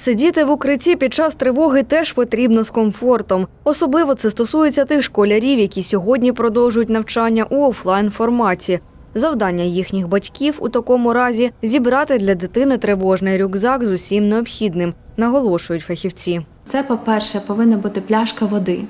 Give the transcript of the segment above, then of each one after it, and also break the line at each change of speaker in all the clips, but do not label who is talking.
Сидіти в укритті під час тривоги теж потрібно з комфортом. Особливо це стосується тих школярів, які сьогодні продовжують навчання у офлайн форматі. Завдання їхніх батьків у такому разі зібрати для дитини тривожний рюкзак з усім необхідним, наголошують фахівці.
Це, по-перше, повинна бути пляшка води.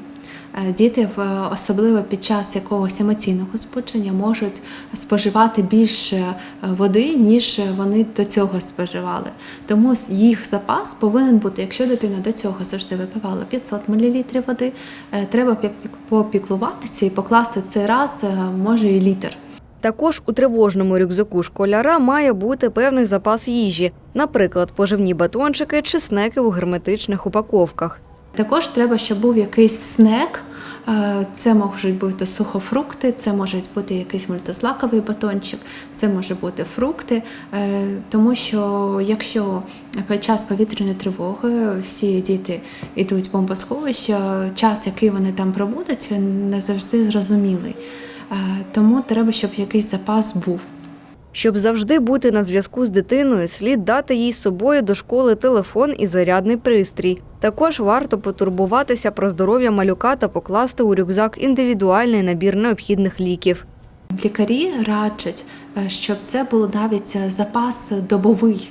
Е, Діти, особливо під час якогось емоційного збудження, можуть споживати більше е, води, ніж вони до цього споживали. Тому їх запас повинен бути, якщо дитина до цього завжди випивала 500 мл води, е, треба попіклуватися і покласти цей раз, може, і літр.
Також у тривожному рюкзаку школяра має бути певний запас їжі, наприклад, поживні батончики чи снеки у герметичних упаковках.
Також треба, щоб був якийсь снек. Е, Це можуть бути сухофрукти, це може бути якийсь мультизлаковий батончик, це може бути фрукти. Е, Тому що якщо під час повітряної тривоги всі діти йдуть в бомбосховище, час, який вони там пробудуть, не завжди зрозумілий. Е, Тому треба, щоб якийсь запас був.
Щоб завжди бути на зв'язку з дитиною, слід дати їй з собою до школи телефон і зарядний пристрій. Також варто потурбуватися про здоров'я малюка та покласти у рюкзак індивідуальний набір необхідних ліків.
Лікарі раджать, е, щоб це був навіть е, запас добовий,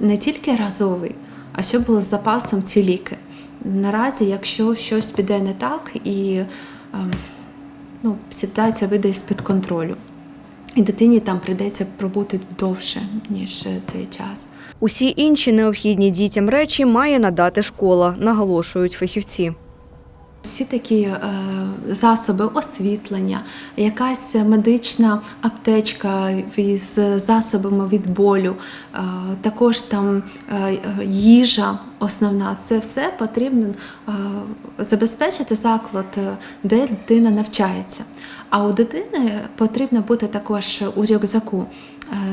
не тільки разовий, а щоб було з запасом ці ліки. Наразі, якщо щось піде не так і ем, ну, ситуація вийде з-під контролю, і дитині там прийдеться пробути довше, ніж е, цей час.
Усі інші необхідні дітям речі має надати школа, наголошують фахівці.
Всі такі е, засоби освітлення, якась медична аптечка із засобами від болю, е, також там е, їжа основна. Це все потрібно е, забезпечити заклад, е, де дитина навчається. А у дитини потрібно бути також у рюкзаку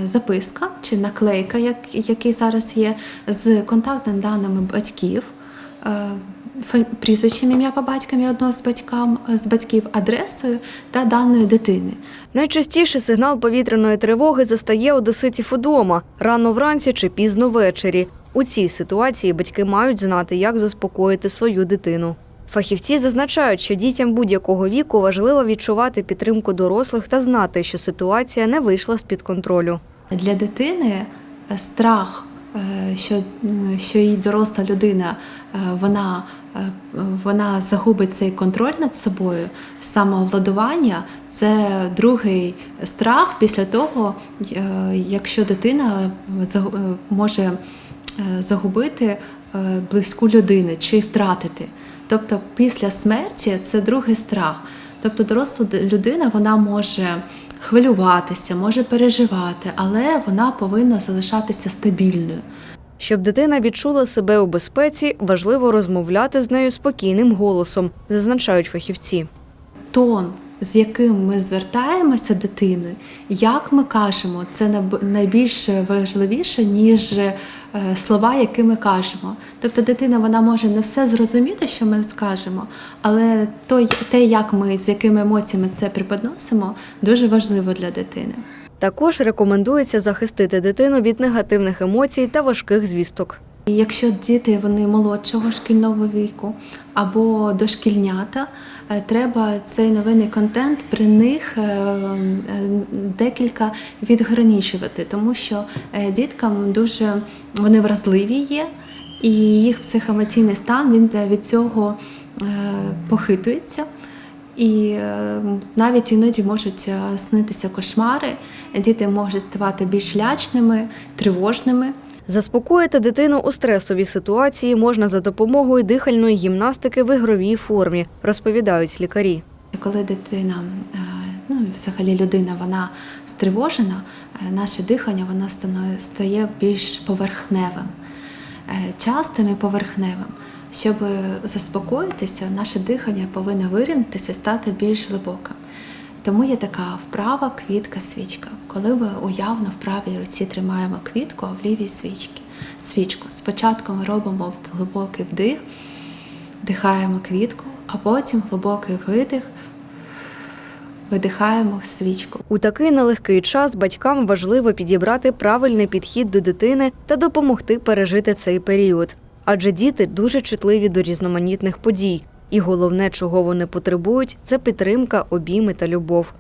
е, записка чи наклейка, як, який зараз є, з контактними даними батьків. е, прізвищем ім'я по батькам одного з батькам з батьків, адресою та даної дитини.
Найчастіше сигнал повітряної тривоги застає одеситів удома рано вранці чи пізно ввечері. У цій ситуації батьки мають знати, як заспокоїти свою дитину. Фахівці зазначають, що дітям будь-якого віку важливо відчувати підтримку дорослих та знати, що ситуація не вийшла з під контролю.
Для дитини е, страх, е, що, що її доросла людина е, вона, е, вона загубить цей контроль над собою, самовладування це другий страх після того, е, якщо дитина е, може е, загубити е, близьку людину чи втратити. Тобто після смерті це другий страх. Тобто доросла людина вона може хвилюватися, може переживати, але вона повинна залишатися стабільною.
Щоб дитина відчула себе у безпеці, важливо розмовляти з нею спокійним голосом, зазначають фахівці.
Тон, з яким ми звертаємося дитини, як ми кажемо, це найбільш важливіше, ніж е, слова, які ми кажемо. Тобто дитина вона може не все зрозуміти, що ми скажемо, але те, як ми з якими емоціями це преподносимо, дуже важливо для дитини.
Також рекомендується захистити дитину від негативних емоцій та важких звісток.
Якщо діти вони молодшого шкільного віку або дошкільнята, е, треба цей новинний контент при них е, е, декілька відграничувати, тому що діткам дуже вони вразливі є, і їх психоемоційний стан він від цього похитується. І е, навіть іноді можуть е, снитися кошмари, діти можуть ставати більш лячними, тривожними.
Заспокоїти дитину у стресовій ситуації можна за допомогою дихальної гімнастики в ігровій формі, розповідають лікарі.
Коли дитина, е, ну і взагалі людина, вона стривожена, наше дихання воно стає більш поверхневим, частим і поверхневим. Щоб заспокоїтися, наше дихання повинно вирівнятися, стати більш глибоким. Тому є така вправа квітка свічка. Коли ми уявно в правій руці тримаємо квітку, а в лівій свічки, свічку. Спочатку ми робимо глибокий вдих, вдихаємо квітку, а потім глибокий видих, видихаємо свічку.
У такий нелегкий час батькам важливо підібрати правильний підхід до дитини та допомогти пережити цей період. Адже діти дуже чутливі до різноманітних подій, і головне, чого вони потребують, це підтримка, обійми та любов.